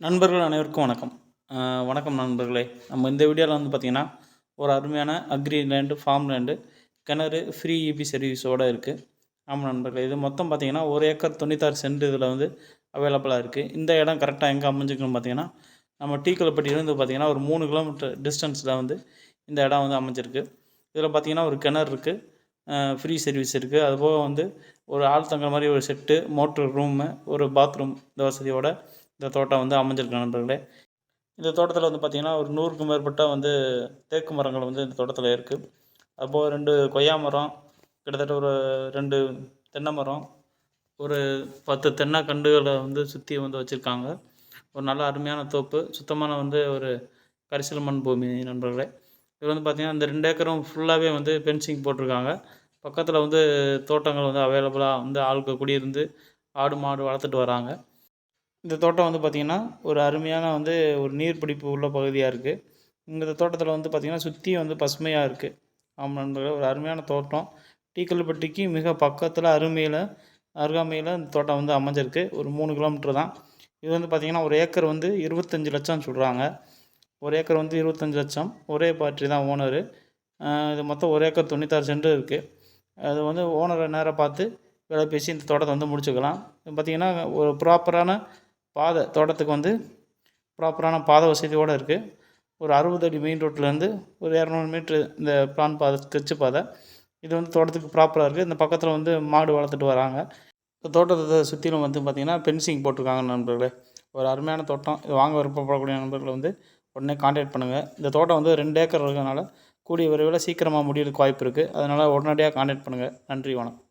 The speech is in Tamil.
நண்பர்கள் அனைவருக்கும் வணக்கம். வணக்கம் நண்பர்களே. நம்ம இந்த வீடியோவில் வந்து பார்த்திங்கன்னா ஒரு அருமையான அக்ரி லேண்டு ஃபார்ம் லேண்டு கிணறு ஃப்ரீ இபி சர்வீஸோடு இருக்குது ஆமாம் நண்பர்களே இது மொத்தம் பார்த்திங்கன்னா ஒரு ஏக்கர் தொண்ணூத்தாறு சென்ட் இதில் வந்து அவைலபிளாக இருக்குது இந்த இடம் கரெக்டாக எங்கே அமைஞ்சிருக்குன்னு பார்த்தீங்கன்னா நம்ம டீக்கலப்பட்டியிலேருந்து பார்த்திங்கன்னா ஒரு மூணு கிலோமீட்டர் டிஸ்டன்ஸில் வந்து இந்த இடம் வந்து அமைஞ்சிருக்கு. இதில் பார்த்திங்கன்னா ஒரு கிணறு இருக்குது ஃப்ரீ சர்வீஸ் இருக்குது அதுபோக வந்து ஒரு ஆள் தங்குற மாதிரி ஒரு செட்டு மோட்ரு ரூமு ஒரு பாத்ரூம் இந்த வசதியோட இந்த தோட்டம் வந்து அமைஞ்சிருக்கு நண்பர்களே. இந்த தோட்டத்தில் வந்து பார்த்திங்கன்னா ஒரு நூறுக்கும் மேற்பட்ட வந்து தேக்கு மரங்கள் வந்து இந்த தோட்டத்தில் இருக்குது அதுபோக ரெண்டு கொய்யா மரம் கிட்டத்தட்ட ஒரு ரெண்டு தென்னை மரம் ஒரு பத்து தென்னை கண்டுகளை வந்து சுற்றி வந்து வச்சுருக்காங்க. ஒரு நல்ல அருமையான தோப்பு சுத்தமான வந்து ஒரு கரிசல் மண் பூமி நண்பர்களே. இது வந்து பார்த்திங்கன்னா இந்த ரெண்டு ஏக்கரும் ஃபுல்லாகவே வந்து பென்சிங் போட்டிருக்காங்க. பக்கத்தில் வந்து தோட்டங்கள் வந்து அவைலபிளாக வந்து ஆளுக்கு குடியிருந்து ஆடு மாடு வளர்த்துட்டு வராங்க. இந்த தோட்டம் வந்து பார்த்திங்கன்னா ஒரு அருமையான வந்து ஒரு நீர்பிடிப்பு உள்ள பகுதியாக இருக்குது இந்த தோட்டத்தில் வந்து பார்த்திங்கன்னா சுற்றி வந்து பசுமையாக இருக்குது ஆமாம் நண்பர்களே ஒரு அருமையான தோட்டம். டீக்கல்பட்டிக்கு மிக பக்கத்தில் அருமையில் அருகாமையில் இந்த தோட்டம் வந்து அமைஞ்சிருக்கு. ஒரு மூணு கிலோமீட்டர் தான். இது வந்து பார்த்திங்கன்னா ஒரு ஏக்கர் வந்து இருபத்தஞ்சி லட்சம் சொல்கிறாங்க ஒரு ஏக்கர் வந்து இருபத்தஞ்சி லட்சம். ஒரே பார்ட்டி தான் ஓனரு இது மொத்தம் ஒரு ஏக்கர் தொண்ணூத்தாறு சென்ட் இருக்குது அது வந்து ஓனரை நேராக பார்த்து விலை பேசி இந்த தோட்டத்தை வந்து முடிச்சுக்கலாம். பார்த்திங்கன்னா ஒரு ப்ராப்பரான பாதை தோட்டத்துக்கு வந்து ப்ராப்பரான பாதை வசதியோடு இருக்குது ஒரு அறுபது அடி மெயின் ரோட்லேருந்து ஒரு இரநூறு மீட்ரு இந்த பிளான் பாதை ஸ்கெட்சு பாதை. இது வந்து தோட்டத்துக்கு ப்ராப்பராக இருக்குது இந்த பக்கத்தில் வந்து மாடு வளர்த்துட்டு வராங்க. இந்த தோட்டத்தை சுற்றிலும் வந்து பார்த்திங்கன்னா பென்சிங் போட்டிருக்காங்க நண்பர்களே. ஒரு அருமையான தோட்டம். இது வாங்க விருப்பப்படக்கூடிய நண்பர்களை வந்து உடனே காண்டாக்ட் பண்ணுங்கள் இந்த தோட்டம் வந்து ரெண்டு ஏக்கர் இருக்கிறதுனால கூடிய விரைவில் சீக்கிரமாக முடியறதுக்கு வாய்ப்பு இருக்குது அதனால் உடனடியாக காண்டாக்ட் பண்ணுங்கள் நன்றி வணக்கம்.